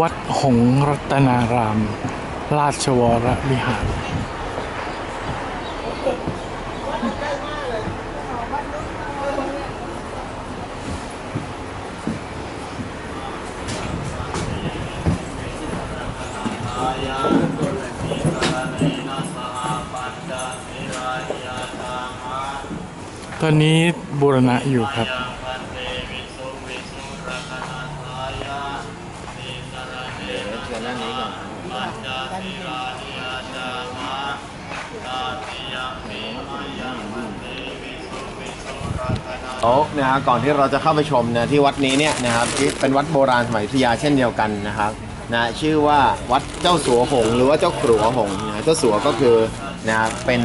วัดหงรัตนาราม ราชวรวิหาร ตอนนี้บูรณะอยู่ครับ โอ้นะฮะก่อนที่เราจะเข้าไปชมนะที่วัดนี้เนี่ยนะครับที่เป็นวัดโบราณสมัยอยุธยาเช่นเดียวกันนะครับนะชื่อว่าวัดเจ้าสัวหงหรือว่าเจ้าขรัวหงนะเจ้าสัวก็คือนะเป็น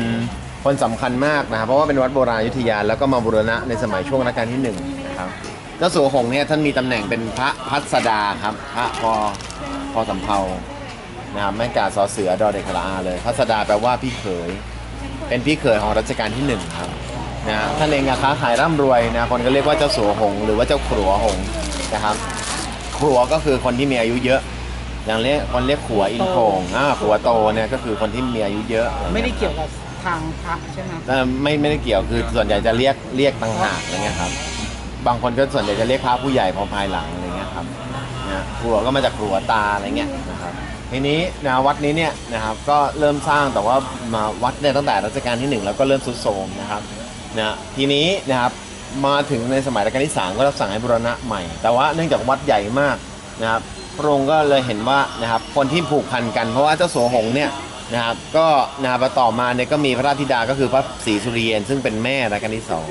คนสำคัญมากนะครับเพราะว่าเป็นวัดโบราณยุธยาแล้วก็มาบูรณะในสมัยช่วงรัชกาลที่หนึ่งนะครับเจ้าสัวหงเนี่ยท่านมีตำแหน่งเป็นพระพัสดาครับพระพอ พอสำเภานะครับแม่กาสอเสือดอเด็กขลาอาเลยพัสดาแปลว่าพี่เขย เป็นพี่เขยของรัชกาลที่หนึ่งครับนะท่านเองอะค้าขายร่ำรวยนะคนก็เรียกว่าเจ้าสัวหงส์หรือว่าเจ้าขรัวหงส์นะครับขรัวก็คือคนที่มีอายุเยอะ อย่างเรียกคนเรียกขัวอินโขงอ่าขัวโตเนี่ยก็คือคนที่มีอายุเยอะไม่ได้เกี่ยวกับทางพระใช่ไหมเอ่อไม่ไม่ได้เกี่ยวคือส่วนใหญ่จะเรียกเรียกต่างหากอะไรเงี้ยครับ บางคนก็ส่วนใหญ่จะเรียกพระผู้ใหญ่พอภายหลังอะไรเงี้ย ครับนะขัวก็มาจากขัวตาอะไรเงี้ยนะครับทีนี้นะวัดนี้เนี่ยนะครับก็เริ่มสร้างแต่ว่ามาวัดเนี่ยตั้งแต่รัชกาลที่หนึ่งแล้วก็เริ่มทรุดโทรมนะครับนะทีนี้นะครับมาถึงในสมัยรัชกาลที่สามก็รับสั่งให้บูรณะใหม่ แต่ว่าเนื่องจากวัดใหญ่มากนะครับพระองค์ก็เลยเห็นว่านะครับคนที่ผูกพันกันเพราะว่าเจ้าสัวหงส์เนี่ยนะครับก็นะครับต่อมาเนี่ยก็มีพระราชธิดาก็คือพระศรีสุริเยนซึ่งเป็นแม่รัชกาลที่สอง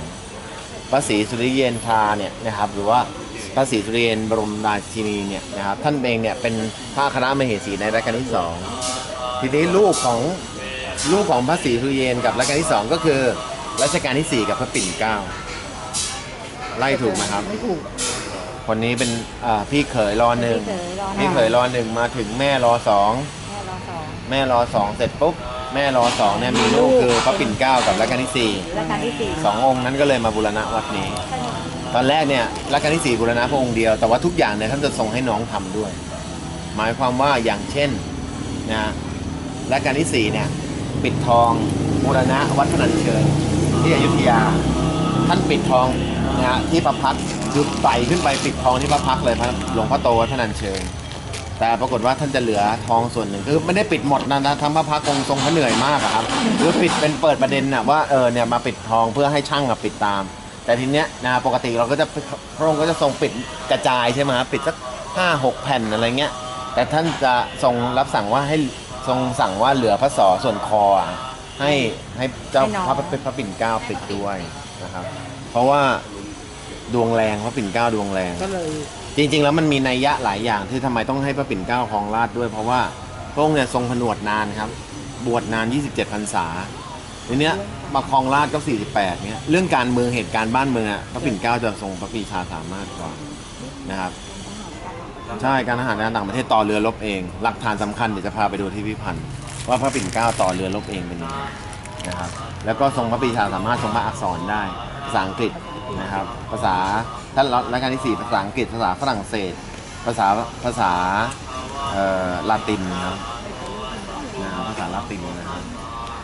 พระศรีสุริเยนทราเนี่ยนะครับหรือว่า พระศรีสุริเยนบรมราชินีเนี่ยนะครับท่านเองเนี่ยเป็นพระคณะมเหสีในรัชกาลที่สองทีนี้ลูกของลูกของพระศรีสุริเยนกับรัชกาลที่สองก็คือรัชกาลที่สี่กับพระปิ่นเกล้าไล่ถูกไหมครับ ไม่ถูก คนนี้เป็นอ่าพี่เขยรอหนึ่งพี่พี่เขเขยยรรออหนึ่งมาถึงแม่รอสองแม่รอสองแม่รอสองเสร็จปุ๊บแม่รอสองเนี่ยมีลูกคือพระปิ่นเกล้ากับรัชกาลที่สี่และการที่สี่สององค์นั้นก็เลยมาบูรณะวัดนี้ ตอนแรกเนี่ยรัชกาลที่สี่บูรณะพระองค์เดียว แต่ว่าทุกอย่างเนี่ยท่านจะทรงให้น้องทำด้วย หมายความว่าอย่างเช่นนะรัชกาลที่สี่เนี่ยปิดทองบูรณะวัดพนัญเชิงที่อยุธยา ท่านปิดทองนะฮะที่พระพักตร์คือไต่ขึ้นไปปิดทองที่พระพักเลยพระหลวงพ่อโตวัดพนัญเชิง แต่ปรากฏว่าท่านจะเหลือทองส่วนหนึ่งคือไม่ได้ปิดหมดนะนะทั้งพระพักตร์คงทรงพระเหนื่อยมากอะครับคือปิดเป็นเปิดประเด็นนะว่าเออเนี่ยมาปิดทองเพื่อให้ช่างอะปิดตาม แต่ทีเนี้ยนะปกติเราก็จะพระองค์ก็จะทรงปิดกระจายใช่ไหมครับปิดสักห้าหกแผ่นอะไรเงี้ย แต่ท่านจะทรงรับสั่งว่าให้ทรงสั่งว่าเหลือพระสอส่วนคออะให้ให้เจ้าพระพระพระปิ่นเกล้าปิดด้วยนะครับ เพราะว่าดวงแรงพระปิ่นเกล้าดวงแรงก็เลยจริง ๆ แล้วมันมีนัยยะหลายอย่างที่ทำไมต้องให้พระปิ่นเกล้าครองราชย์ด้วย เพราะว่าพระองค์เนี่ยทรงผนวดนานครับ บวชนาน 27พรรษา ทีเนี้ยมาครองราชย์ก็ 48 เนี้ยเรื่องการเมืองเหตุการณ์บ้านเมืองอะพระปิ่นเกล้าจะทรงพระปรีชาสามารถกว่านะครับ ใช่การทหารการต่างประเทศต่อเรือรบเอง หลักฐานสำคัญเดี๋ยวจะพาไปดูที่พิพิธภัณฑ์ว่าพระปิ่นเกล้าต่อเรือรบเองเป็นยังไงนะครับ แล้วก็ทรงพระปรีชาสามารถทรงพระอักษรได้ภาษาอังกฤษนะครับ ภาษาท่านรัชกาลที่สี่ภาษาอังกฤษภาษาฝรั่งเศส ภาษาภาษาเอ่อลาตินนะครับนะครับภาษาลาตินนะครับ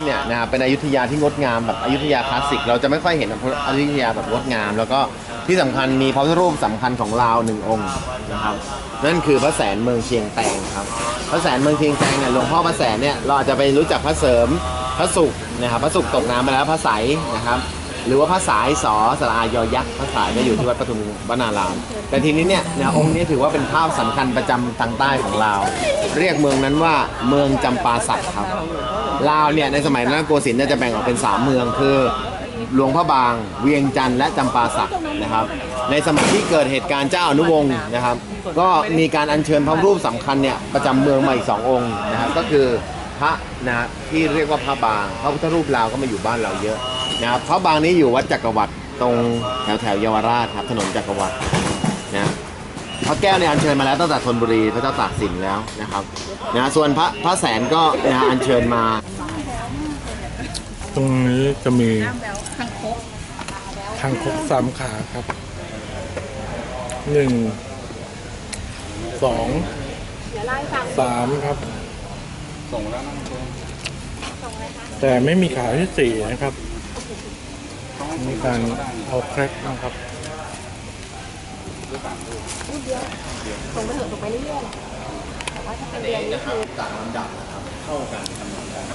เนี่ยนะครับเป็นอยุธยาที่งดงามแบบอยุธยาคลาสสิก เราจะไม่ค่อยเห็นอยุธยาแบบงดงาม แล้วก็ที่สำคัญมีพระพุทธรูปสำคัญของลาวหนึ่งองค์นะครับ นั่นคือพระแสนเมืองเชียงแตงครับ พระแสนเมืองเชียงแตงเนี่ยหลวงพ่อพระแสนเนี่ยเราอาจจะไปรู้จักพระเสริมพระสุขนะครับพระสุขตกน้ำไปแล้วพระใสนะครับ หรือว่าพระสายสอสระอายอยักษ์พระสายก็อยู่ที่วัดปทุมวนาราม แต่ทีนี้เนี่ยเนี่ยองค์นี้ถือว่าเป็นภาพสำคัญประจำทางใต้ของลาว เรียกเมืองนั้นว่าเมืองจำปาสักครับ ลาวเนี่ยในสมัยรัตนโกสินทร์เนี่ยจะแบ่งออกเป็นสามเมืองคือ หลวงพระบาง เวียงจันทร์และจำปาสักนะครับ ในสมัยที่เกิดเหตุการณ์เจ้าอนุวงศ์นะครับ ก็มีการอัญเชิญพระรูปสำคัญเนี่ยประจำเมืองมาอีกสององค์นะครับก็คือ พระนะที่เรียกว่าพระบางพระพุทธรูปลาวก็มาอยู่บ้านเราเยอะนะครับพระบางนี้อยู่วัดจักรวรรดิตรงแถวแถวเยาวราชครับถนนจักรวรรดินะพระแก้วเนี่ยอัญเชิญมาแล้วตั้งแต่ธนบุรีพระเจ้าตากสินแล้วนะครับนะส่วนพระพระแสนก็นะอัญเชิญมา ตรงนี้จะมีทางคกทางคกสามขาครับหนึ่งสองสามครับ ส่งแล้วนะคุณส่งเลยค่ะแต่ไม่มีขายที่สี่นะครับ มีการเอาเครปนะครับรูปเดียวส่งไปเถอะส่งไปเรื่อยๆแหละแต่ว่าถ้าเป็นเดือนนี่คือต่างลำดับนะครับ เข้ากันกำหนดกัน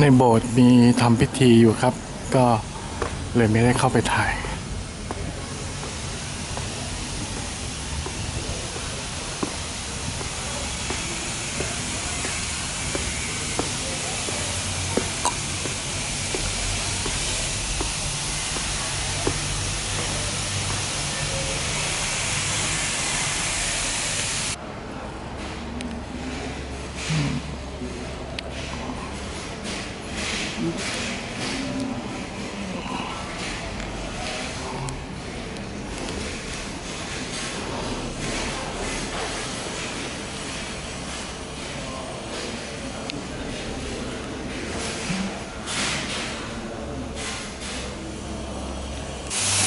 ในโบสถ์มีทำพิธีอยู่ครับ ก็เลยไม่ได้เข้าไปถ่าย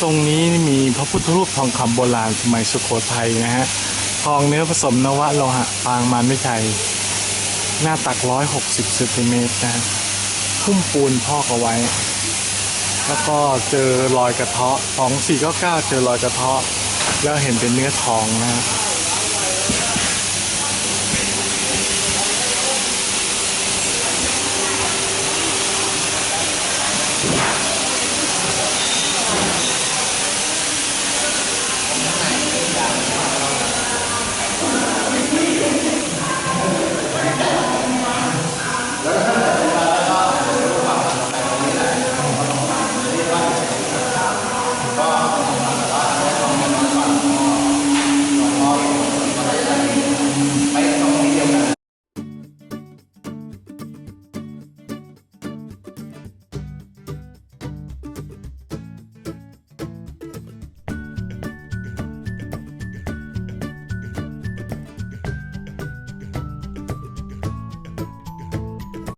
ตรงนี้มีพระพุทธรูปทองคำโบราณสมัยสุโขทัยนะฮะทองเนื้อผสมนวะโลหะปางมารวิชัย หน้าตัก 160เซนติเมตรนะฮะพุ่มปูนพอกเอาไว้ แล้วก็เจอรอยกระเทาะของ499เจอรอยกระเทาะ แล้วเห็นเป็นเนื้อทองนะฮะ